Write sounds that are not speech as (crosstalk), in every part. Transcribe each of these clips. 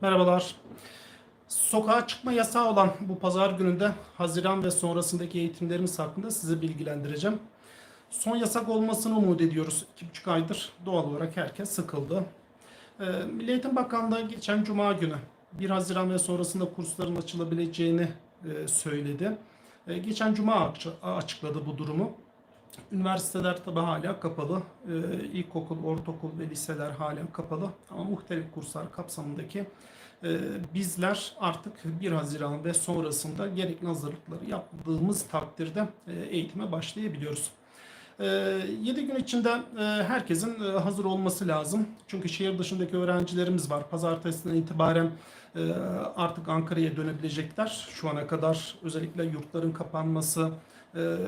Merhabalar. Sokağa çıkma yasağı olan bu pazar gününde Haziran ve sonrasındaki eğitimlerimiz hakkında sizi bilgilendireceğim. Son yasak olmasını umut ediyoruz. 2,5 aydır doğal olarak herkes sıkıldı. Ee, Milli Eğitim Bakanlığı geçen Cuma günü 1 Haziran ve sonrasında kursların açılabileceğini e, söyledi. E, Geçen Cuma açı- açıkladı bu durumu. Üniversiteler tabi hala kapalı. Ee, ilkokul, ortaokul ve liseler halen kapalı. Ama muhtelif kurslar kapsamındaki e, bizler artık 1 Haziran ve sonrasında gerekli hazırlıkları yaptığımız takdirde e, eğitime başlayabiliyoruz. 7 gün içinde e, herkesin e, hazır olması lazım. Çünkü şehir dışındaki öğrencilerimiz var. Pazartesinden itibaren e, artık Ankara'ya dönebilecekler. Şu ana kadar özellikle yurtların kapanması,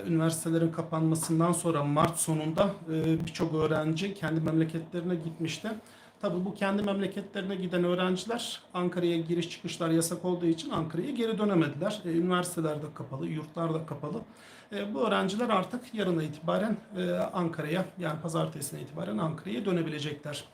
üniversitelerin kapanmasından sonra Mart sonunda e, birçok öğrenci kendi memleketlerine gitmişti. Tabii bu kendi memleketlerine giden öğrenciler Ankara'ya giriş çıkışlar yasak olduğu için Ankara'ya geri dönemediler. E, üniversiteler de kapalı, yurtlar da kapalı. E, bu öğrenciler artık yarına itibaren Ankara'ya yani pazartesine itibaren Ankara'ya dönebilecekler.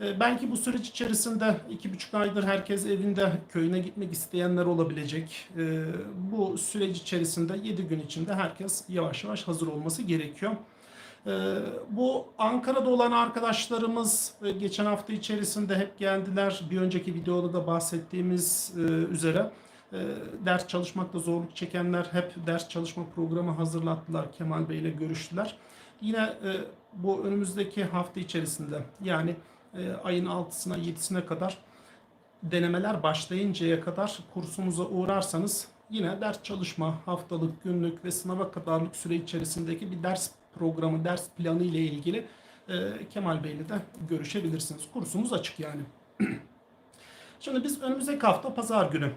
E, Belki bu süreç içerisinde iki buçuk aydır herkes evinde köyüne gitmek isteyenler olabilecek. E, Bu süreç içerisinde 7 gün içinde herkes yavaş yavaş hazır olması gerekiyor. E, Bu Ankara'da olan arkadaşlarımız e, geçen hafta içerisinde hep geldiler. Bir önceki videoda da bahsettiğimiz e, üzere e, ders çalışmakta zorluk çekenler hep ders çalışma programı hazırlattılar. Kemal Bey ile görüştüler. Yine bu önümüzdeki hafta içerisinde yani e, ayın 6'sına 7'sine kadar denemeler başlayıncaya kadar kursumuza uğrarsanız yine ders çalışma, haftalık, günlük ve sınava kadarlık süre içerisindeki bir ders programı, ders planı ile ilgili e, Kemal Bey ile de görüşebilirsiniz. Kursumuz açık yani. (clears throat) Şimdi biz önümüzdeki hafta pazar günü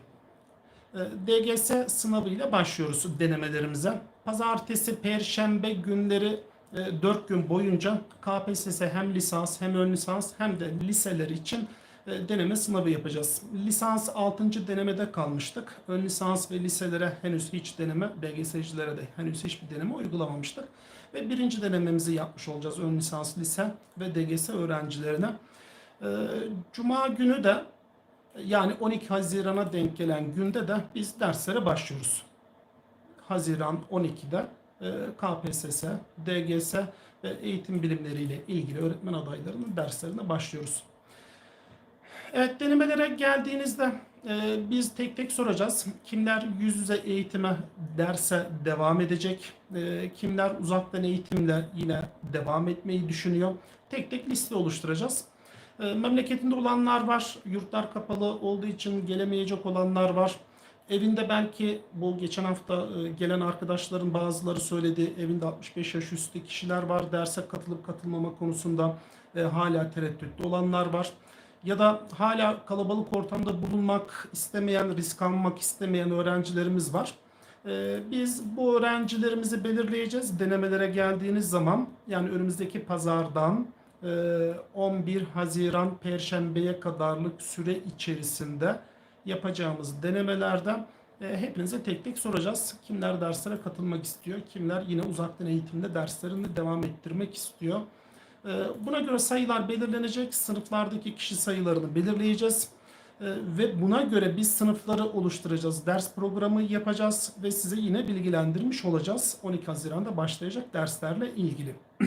e, DGS sınavıyla başlıyoruz denemelerimize. Pazartesi, perşembe günleri 4 gün boyunca KPSS hem lisans hem ön lisans hem de liseler için e, deneme sınavı yapacağız. Lisans 6. denemede kalmıştık. Ön lisans ve liselere henüz hiç deneme, DGS'cilere de henüz hiçbir deneme uygulamamıştık. Ve birinci denememizi yapmış olacağız ön lisans, lise ve DGS öğrencilerine. E, Cuma günü de yani 12 Haziran'a denk gelen günde de biz derslere başlıyoruz. Haziran 12'de e, KPSS, DGS ve eğitim bilimleriyle ilgili öğretmen adaylarının derslerine başlıyoruz. Evet denemelere geldiğinizde e, biz tek tek soracağız. Kimler yüz yüze eğitime derse devam edecek? E, kimler uzaktan eğitimle yine devam etmeyi düşünüyor? Tek tek liste oluşturacağız. E, memleketinde olanlar var. Yurtlar kapalı olduğu için gelemeyecek olanlar var. Evinde belki bu geçen hafta e, gelen arkadaşların bazıları söyledi. Evinde 65 yaş üstü kişiler var. Derse katılıp katılmama konusunda e, hala tereddütlü olanlar var. Ya da hala kalabalık ortamda bulunmak istemeyen, risk almak istemeyen öğrencilerimiz var. E, Biz bu öğrencilerimizi belirleyeceğiz. Denemelere geldiğiniz zaman yani önümüzdeki pazardan e, 11 Haziran Perşembe'ye kadarlık süre içerisinde yapacağımız denemelerden e, hepinize tek tek soracağız. Kimler derslere katılmak istiyor, kimler yine uzaktan eğitimde derslerini devam ettirmek istiyor. E, Buna göre sayılar belirlenecek, sınıflardaki kişi sayılarını belirleyeceğiz. E, Ve buna göre biz sınıfları oluşturacağız, ders programı yapacağız ve size yine bilgilendirmiş olacağız 12 Haziran'da başlayacak derslerle ilgili. (clears throat)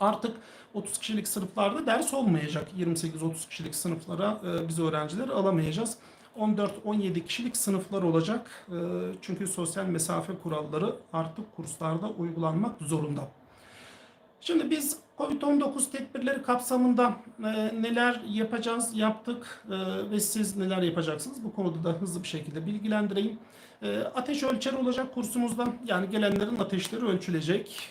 Artık 30 kişilik sınıflarda ders olmayacak. 28-30 kişilik sınıflara biz öğrencileri alamayacağız. 14-17 kişilik sınıflar olacak. E, çünkü sosyal mesafe kuralları artık kurslarda uygulanmak zorunda. Şimdi biz Covid-19 tedbirleri kapsamında e, neler yapacağız, yaptık e, ve siz neler yapacaksınız? Bu konuda da hızlı bir şekilde bilgilendireyim. E, ateş ölçer olacak kursumuzda. Yani gelenlerin ateşleri ölçülecek.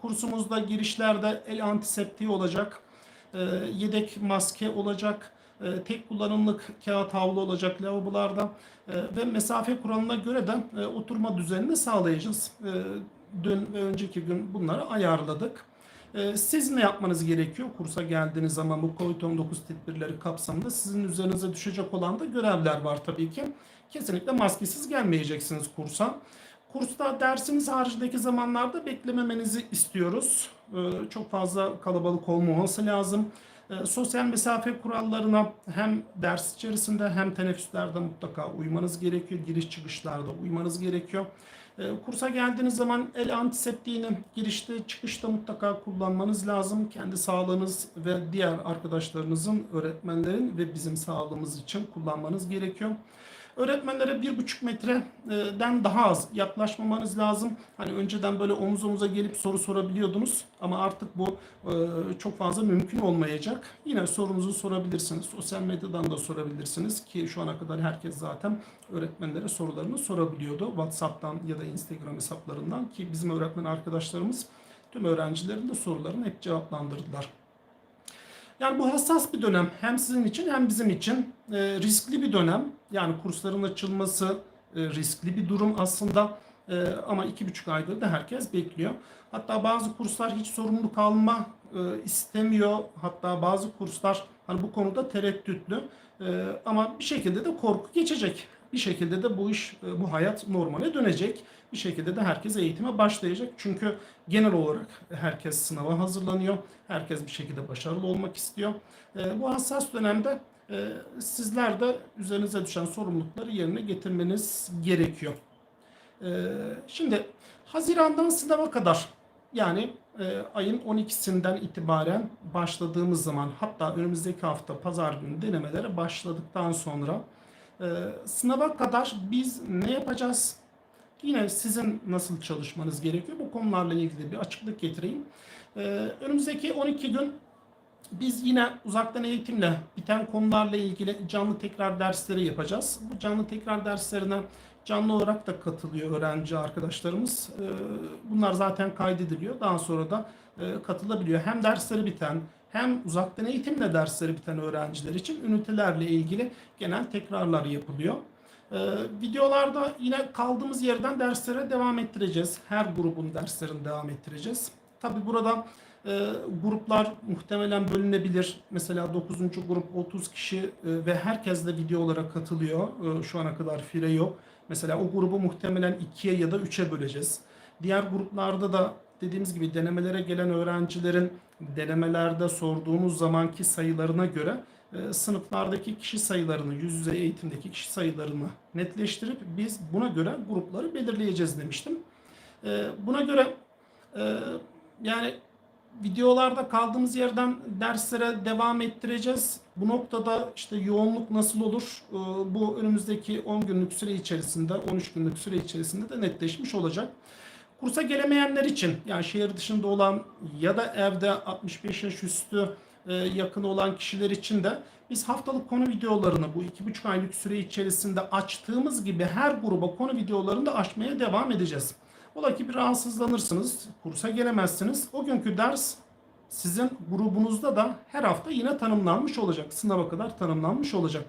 Kursumuzda girişlerde el antiseptiği olacak. Yedek maske olacak. E, tek kullanımlık kağıt havlu olacak lavabolarda. E, ve mesafe kuralına göre de e, oturma düzenini sağlayacağız. E, dün ve önceki gün bunları ayarladık. Ee, Siz ne yapmanız gerekiyor kursa geldiğiniz zaman bu COVID-19 tedbirleri kapsamında sizin üzerinize düşecek olan da görevler var tabii ki. Kesinlikle maskesiz gelmeyeceksiniz kursa. Kursta dersiniz haricindeki zamanlarda beklememenizi istiyoruz. Ee, Çok fazla kalabalık olmaması lazım. E, sosyal mesafe kurallarına hem ders içerisinde hem teneffüslerde mutlaka uymanız gerekiyor. Giriş çıkışlarda uymanız gerekiyor. E, kursa geldiğiniz zaman el antiseptiğini girişte çıkışta mutlaka kullanmanız lazım. Kendi sağlığınız ve diğer arkadaşlarınızın, öğretmenlerin ve bizim sağlığımız için kullanmanız gerekiyor. Öğretmenlere bir buçuk metreden daha az yaklaşmamanız lazım. Hani önceden böyle omuz omuza gelip soru sorabiliyordunuz ama artık bu e, çok fazla mümkün olmayacak. Yine sorunuzu sorabilirsiniz. Sosyal medyadan da sorabilirsiniz ki şu ana kadar herkes zaten öğretmenlere sorularını sorabiliyordu. WhatsApp'tan ya da Instagram hesaplarından ki bizim öğretmen arkadaşlarımız tüm öğrencilerin de sorularını hep cevaplandırdılar. Yani bu hassas bir dönem. Hem sizin için hem bizim için e, riskli bir dönem. Yani kursların açılması e, riskli bir durum aslında. E, ama iki buçuk aydır da herkes bekliyor. Hatta bazı kurslar hiç sorumluluk alma e, istemiyor. Hatta bazı kurslar hani bu konuda tereddütlü. E, ama bir şekilde de korku geçecek. Bir şekilde de bu iş, e, bu hayat normale dönecek. Bir şekilde de herkes eğitime başlayacak. Çünkü genel olarak herkes sınava hazırlanıyor. Herkes bir şekilde başarılı olmak istiyor. E, bu hassas dönemde e, sizler de üzerinize düşen sorumlulukları yerine getirmeniz gerekiyor. Şimdi Haziran'dan sınava kadar yani ayın 12'sinden itibaren başladığımız zaman hatta önümüzdeki hafta pazar günü denemelere başladıktan sonra e, sınava kadar biz ne yapacağız? Yine sizin nasıl çalışmanız gerekiyor? Bu konularla ilgili bir açıklık getireyim. E, önümüzdeki 12 gün biz yine uzaktan eğitimle biten konularla ilgili canlı tekrar dersleri yapacağız. Bu canlı tekrar derslerine canlı olarak da katılıyor öğrenci arkadaşlarımız. Ee, Bunlar zaten kaydediliyor. Daha sonra da e, katılabiliyor. Hem dersleri biten hem uzaktan eğitimle dersleri biten öğrenciler için ünitelerle ilgili genel tekrarlar yapılıyor. Ee, videolarda yine kaldığımız yerden derslere devam ettireceğiz. Her grubun derslerini devam ettireceğiz. Tabi burada e, gruplar muhtemelen bölünebilir. Mesela 9. grup 30 kişi e, ve herkes de video olarak katılıyor. E, şu ana kadar fire yok. Mesela o grubu muhtemelen 2'ye ya da 3'e böleceğiz. Diğer gruplarda da dediğimiz gibi denemelere gelen öğrencilerin denemelerde sorduğumuz zamanki sayılarına göre e, sınıflardaki kişi sayılarını, yüz yüze eğitimdeki kişi sayılarını netleştirip biz buna göre grupları belirleyeceğiz demiştim. E, buna göre e, yani videolarda kaldığımız yerden derslere devam ettireceğiz. Bu noktada işte yoğunluk nasıl olur? Bu önümüzdeki 10 günlük süre içerisinde, 13 günlük süre içerisinde de netleşmiş olacak. Kursa gelemeyenler için yani şehir dışında olan ya da evde 65 yaş üstü e, yakın olan kişiler için de biz haftalık konu videolarını bu 2,5 aylık süre içerisinde açtığımız gibi her gruba konu videolarını da açmaya devam edeceğiz. Ola ki bir rahatsızlanırsınız, kursa gelemezsiniz. O günkü ders sizin grubunuzda da her hafta yine tanımlanmış olacak. Sınava kadar tanımlanmış olacak.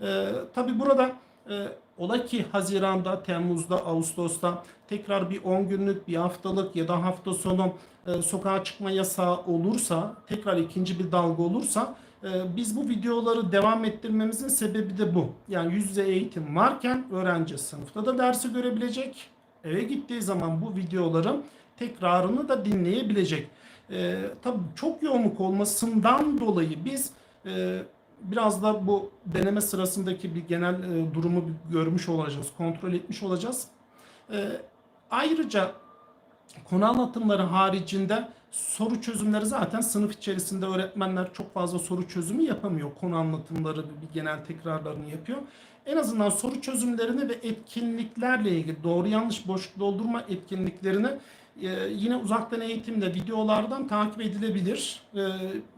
Ee, Tabi burada e, ola ki Haziran'da, Temmuz'da, Ağustos'ta tekrar bir 10 günlük, bir haftalık ya da hafta sonu e, sokağa çıkma yasağı olursa, tekrar ikinci bir dalga olursa e, biz bu videoları devam ettirmemizin sebebi de bu. Yani yüz yüze eğitim varken öğrenci sınıfta da dersi görebilecek. Eve gittiği zaman bu videoların tekrarını da dinleyebilecek. E, tabii çok yoğunluk olmasından dolayı biz e, biraz da bu deneme sırasındaki bir genel e, durumu görmüş olacağız, kontrol etmiş olacağız. E, ayrıca konu anlatımları haricinde soru çözümleri zaten sınıf içerisinde öğretmenler çok fazla soru çözümü yapamıyor. Konu anlatımları bir genel tekrarlarını yapıyor. En azından soru çözümlerini ve etkinliklerle ilgili doğru yanlış boşluk doldurma etkinliklerini yine uzaktan eğitimle videolardan takip edilebilir. E,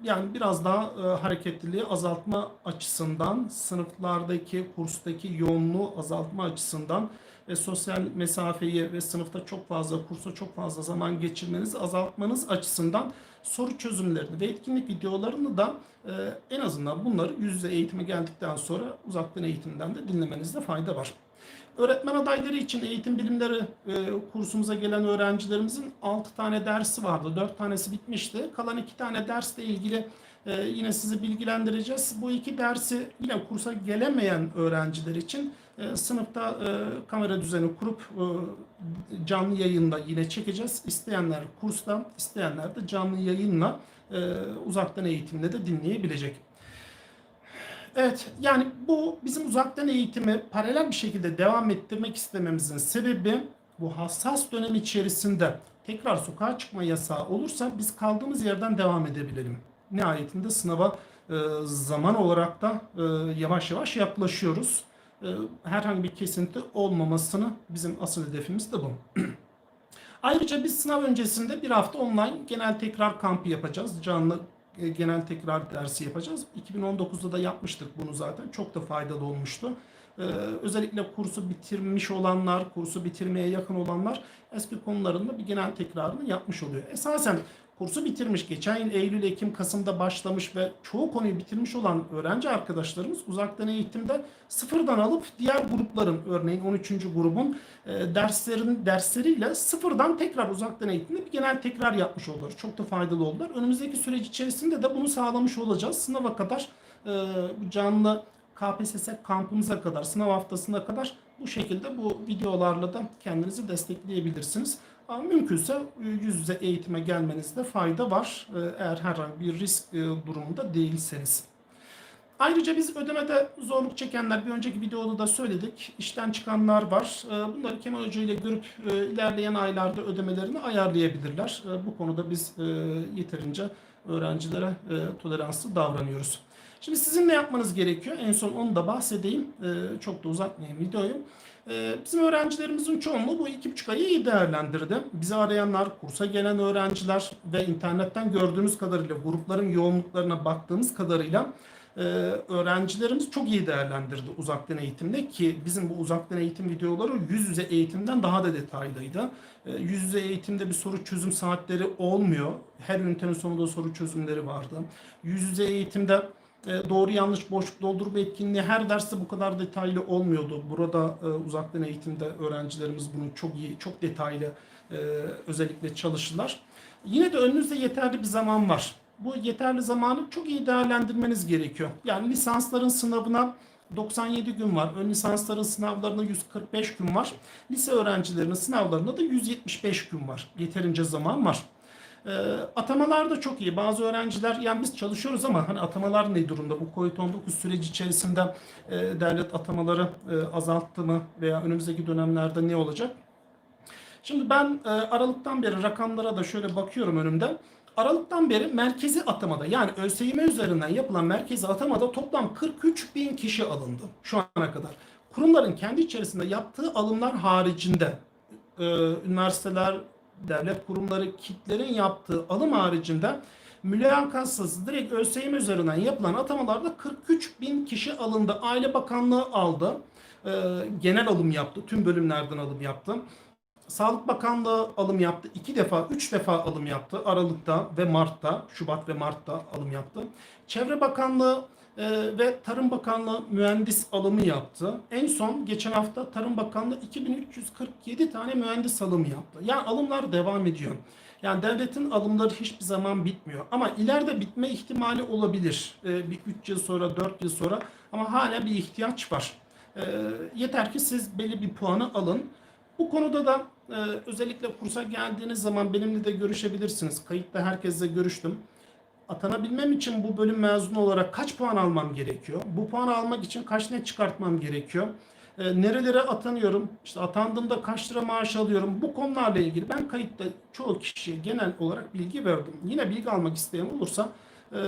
yani biraz daha e, hareketliliği azaltma açısından, sınıflardaki, kurstaki yoğunluğu azaltma açısından ve sosyal mesafeyi ve sınıfta çok fazla, kursa çok fazla zaman geçirmenizi azaltmanız açısından soru çözümlerini ve etkinlik videolarını da e, en azından bunları yüz yüze eğitime geldikten sonra uzaktan eğitimden de dinlemenizde fayda var. Öğretmen adayları için eğitim bilimleri e, kursumuza gelen öğrencilerimizin 6 tane dersi vardı. 4 tanesi bitmişti. Kalan 2 tane dersle ilgili e, yine sizi bilgilendireceğiz. Bu iki dersi yine kursa gelemeyen öğrenciler için e, sınıfta e, kamera düzeni kurup e, canlı yayında yine çekeceğiz. İsteyenler kurstan, isteyenler de canlı yayınla e, uzaktan eğitimle de dinleyebilecek. Evet yani bu bizim uzaktan eğitimi paralel bir şekilde devam ettirmek istememizin sebebi bu hassas dönem içerisinde tekrar sokağa çıkma yasağı olursa biz kaldığımız yerden devam edebilelim. Nihayetinde sınava e, zaman olarak da e, yavaş yavaş yaklaşıyoruz. E, herhangi bir kesinti olmamasını bizim asıl hedefimiz de bu. (clears throat) Ayrıca biz sınav öncesinde bir hafta online genel tekrar kampı yapacağız. Canlı genel tekrar dersi yapacağız. 2019'da da yapmıştık bunu zaten. Çok da faydalı olmuştu. Ee, özellikle kursu bitirmiş olanlar, kursu bitirmeye yakın olanlar eski konularında bir genel tekrarını yapmış oluyor. Esasen kursu bitirmiş, geçen yıl Eylül, Ekim, Kasım'da başlamış ve çoğu konuyu bitirmiş olan öğrenci arkadaşlarımız uzaktan eğitimde sıfırdan alıp diğer grupların örneğin 13. grubun e, derslerin dersleriyle sıfırdan tekrar uzaktan eğitimde bir genel tekrar yapmış oldular. Çok da faydalı oldular. Önümüzdeki süreç içerisinde de bunu sağlamış olacağız. Sınava kadar e, canlı KPSS kampımıza kadar, sınav haftasına kadar bu şekilde bu videolarla da kendinizi destekleyebilirsiniz. Ama mümkünse yüz yüze eğitime gelmenizde fayda var e, eğer herhangi bir risk e, durumunda değilseniz. Ayrıca biz ödemede zorluk çekenler bir önceki videoda da söyledik. İşten çıkanlar var. E, Bunları Kemal Hoca ile görüp ilerleyen aylarda ödemelerini ayarlayabilirler. Bu konuda biz yeterince öğrencilere toleranslı davranıyoruz. Şimdi sizin ne yapmanız gerekiyor? En son onu da bahsedeyim. Çok da uzatmayayım videoyu. Ee, bizim öğrencilerimizin çoğunluğu bu iki buçuk ayı iyi değerlendirdi. Bizi arayanlar, kursa gelen öğrenciler ve internetten gördüğümüz kadarıyla, grupların yoğunluklarına baktığımız kadarıyla e, öğrencilerimiz çok iyi değerlendirdi uzaktan eğitimde ki bizim bu uzaktan eğitim videoları yüz yüze eğitimden daha da detaylıydı. E, yüz yüze eğitimde bir soru çözüm saatleri olmuyor. Her ünitenin sonunda soru çözümleri vardı. Yüz yüze eğitimde doğru yanlış boşluk doldurma etkinliği her derste bu kadar detaylı olmuyordu. Burada e, uzaktan eğitimde öğrencilerimiz bunu çok iyi, çok detaylı e, özellikle çalışırlar. Yine de önünüzde yeterli bir zaman var. Bu yeterli zamanı çok iyi değerlendirmeniz gerekiyor. Yani lisansların sınavına 97 gün var. Ön lisansların sınavlarına 145 gün var. Lise öğrencilerinin sınavlarına da 175 gün var. Yeterince zaman var. E, atamalar da çok iyi. Bazı öğrenciler yani biz çalışıyoruz ama hani atamalar ne durumda? Bu COVID-19 süreci içerisinde e, devlet atamaları e, azalttı mı veya önümüzdeki dönemlerde ne olacak? Şimdi ben e, Aralık'tan beri rakamlara da şöyle bakıyorum önümde. Aralık'tan beri merkezi atamada yani ÖSYM üzerinden yapılan merkezi atamada toplam 43 bin kişi alındı şu ana kadar. Kurumların kendi içerisinde yaptığı alımlar haricinde e, üniversiteler, devlet kurumları kitlerin yaptığı alım haricinde mülakasız direkt ÖSYM üzerinden yapılan atamalarda 43 bin kişi alındı. Aile Bakanlığı aldı. E, genel alım yaptı. Tüm bölümlerden alım yaptı. Sağlık Bakanlığı alım yaptı. iki defa, üç defa alım yaptı. Aralık'ta ve Mart'ta, Şubat ve Mart'ta alım yaptı. Çevre Bakanlığı e, ve Tarım Bakanlığı mühendis alımı yaptı. En son geçen hafta Tarım Bakanlığı 2347 tane mühendis alımı yaptı. Yani alımlar devam ediyor. Yani devletin alımları hiçbir zaman bitmiyor. Ama ileride bitme ihtimali olabilir. E, bir 3 yıl sonra, 4 yıl sonra. Ama hala bir ihtiyaç var. E, yeter ki siz belli bir puanı alın. Bu konuda da e, özellikle kursa geldiğiniz zaman benimle de görüşebilirsiniz. Kayıtta herkesle görüştüm. Atanabilmem için bu bölüm mezunu olarak kaç puan almam gerekiyor? Bu puanı almak için kaç net çıkartmam gerekiyor? E, nerelere atanıyorum? İşte atandığımda kaç lira maaş alıyorum? Bu konularla ilgili ben kayıtta çoğu kişiye genel olarak bilgi verdim. Yine bilgi almak isteyen olursa e,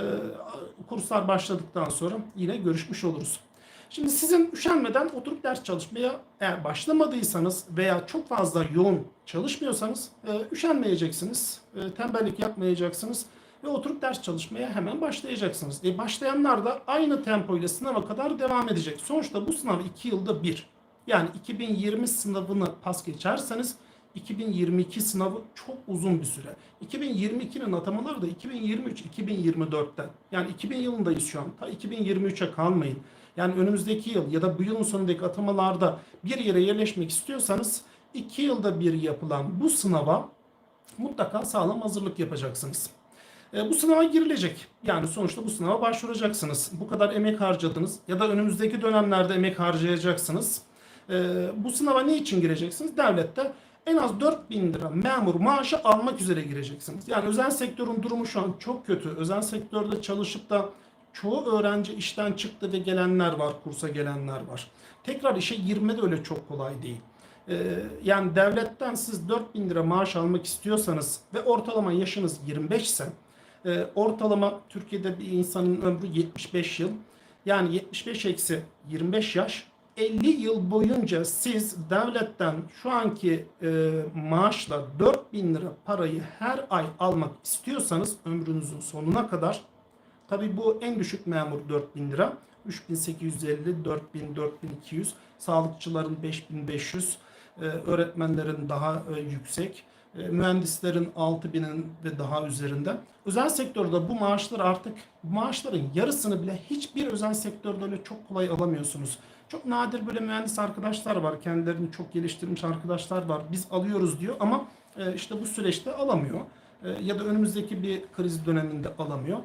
kurslar başladıktan sonra yine görüşmüş oluruz. Şimdi sizin üşenmeden oturup ders çalışmaya eğer başlamadıysanız veya çok fazla yoğun çalışmıyorsanız e, üşenmeyeceksiniz, e, tembellik yapmayacaksınız ve oturup ders çalışmaya hemen başlayacaksınız. E, başlayanlar da aynı tempo ile sınava kadar devam edecek. Sonuçta bu sınav 2 yılda bir. Yani 2020 sınavını pas geçerseniz 2022 sınavı çok uzun bir süre. 2022'nin atamaları da 2023-2024'ten. Yani 2000 yılındayız şu an. Ta 2023'e kalmayın. Yani önümüzdeki yıl ya da bu yılın sonundaki atamalarda bir yere yerleşmek istiyorsanız 2 yılda bir yapılan bu sınava mutlaka sağlam hazırlık yapacaksınız. E, bu sınava girilecek. Yani sonuçta bu sınava başvuracaksınız. Bu kadar emek harcadınız ya da önümüzdeki dönemlerde emek harcayacaksınız. E, bu sınava ne için gireceksiniz? Devlette en az 4000 lira memur maaşı almak üzere gireceksiniz. Yani özel sektörün durumu şu an çok kötü. Özel sektörde çalışıp da çoğu öğrenci işten çıktı ve gelenler var, kursa gelenler var. Tekrar işe girme de öyle çok kolay değil. Ee, yani devletten siz 4000 lira maaş almak istiyorsanız ve ortalama yaşınız 25 ise e, ortalama Türkiye'de bir insanın ömrü 75 yıl. Yani 75 eksi 25 yaş. 50 yıl boyunca siz devletten şu anki e, maaşla 4000 lira parayı her ay almak istiyorsanız ömrünüzün sonuna kadar tabi bu en düşük memur 4000 lira. 3850, 4000, 4200 sağlıkçıların 5500 e, öğretmenlerin daha e, yüksek e, mühendislerin 6000'in ve daha üzerinde. Özel sektörde bu maaşlar artık maaşların yarısını bile hiçbir özel sektörde öyle çok kolay alamıyorsunuz. Çok nadir böyle mühendis arkadaşlar var. Kendilerini çok geliştirmiş arkadaşlar var. Biz alıyoruz diyor ama e, işte bu süreçte alamıyor. E, Ya da önümüzdeki bir kriz döneminde alamıyor.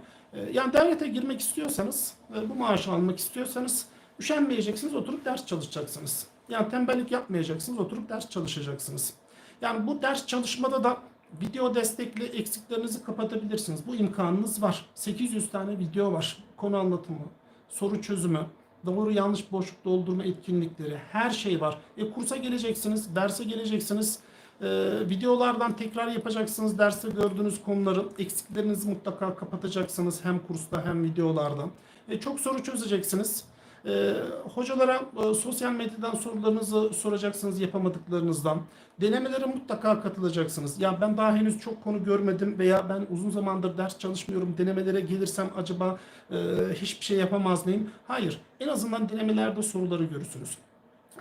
Yani devlete girmek istiyorsanız, bu maaşı almak istiyorsanız üşenmeyeceksiniz, oturup ders çalışacaksınız. Yani tembellik yapmayacaksınız, oturup ders çalışacaksınız. Yani bu ders çalışmada da video destekli eksiklerinizi kapatabilirsiniz. Bu imkanınız var. 800 tane video var. Konu anlatımı, soru çözümü, doğru yanlış boşluk doldurma etkinlikleri, her şey var. E kursa geleceksiniz, derse geleceksiniz. E, videolardan tekrar yapacaksınız derste gördüğünüz konuları, eksiklerinizi mutlaka kapatacaksınız hem kursta hem videolardan. E, çok soru çözeceksiniz. E, hocalara e, sosyal medyadan sorularınızı soracaksınız yapamadıklarınızdan. Denemelere mutlaka katılacaksınız. Ya ben daha henüz çok konu görmedim veya ben uzun zamandır ders çalışmıyorum. Denemelere gelirsem acaba e, hiçbir şey yapamaz mıyım? Hayır. En azından denemelerde soruları görürsünüz.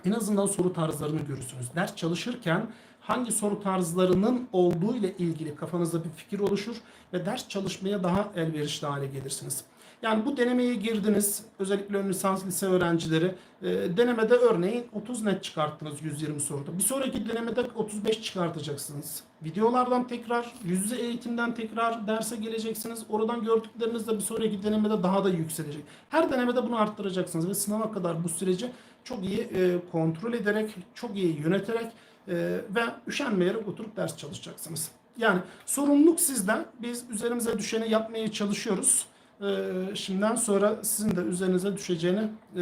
En azından soru tarzlarını görürsünüz. Ders çalışırken hangi soru tarzlarının olduğu ile ilgili kafanızda bir fikir oluşur ve ders çalışmaya daha elverişli hale gelirsiniz. Yani bu denemeye girdiniz. Özellikle ön lisans lise öğrencileri. e, denemede örneğin 30 net çıkarttınız 120 soruda. Bir sonraki denemede 35 çıkartacaksınız. Videolardan tekrar, yüz yüze eğitimden tekrar derse geleceksiniz. Oradan gördükleriniz de bir sonraki denemede daha da yükselecek. Her denemede bunu arttıracaksınız ve sınava kadar bu süreci çok iyi e, kontrol ederek, çok iyi yöneterek e, ve üşenmeyerek oturup ders çalışacaksınız. Yani sorumluluk sizden. Biz üzerimize düşeni yapmaya çalışıyoruz. Ee, şimdiden sonra sizin de üzerinize düşeceğini, e,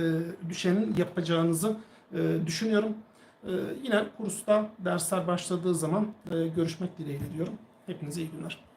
düşenin yapacağınızı e, düşünüyorum. E, yine kursta dersler başladığı zaman e, görüşmek dileğiyle diyorum. Hepinize iyi günler.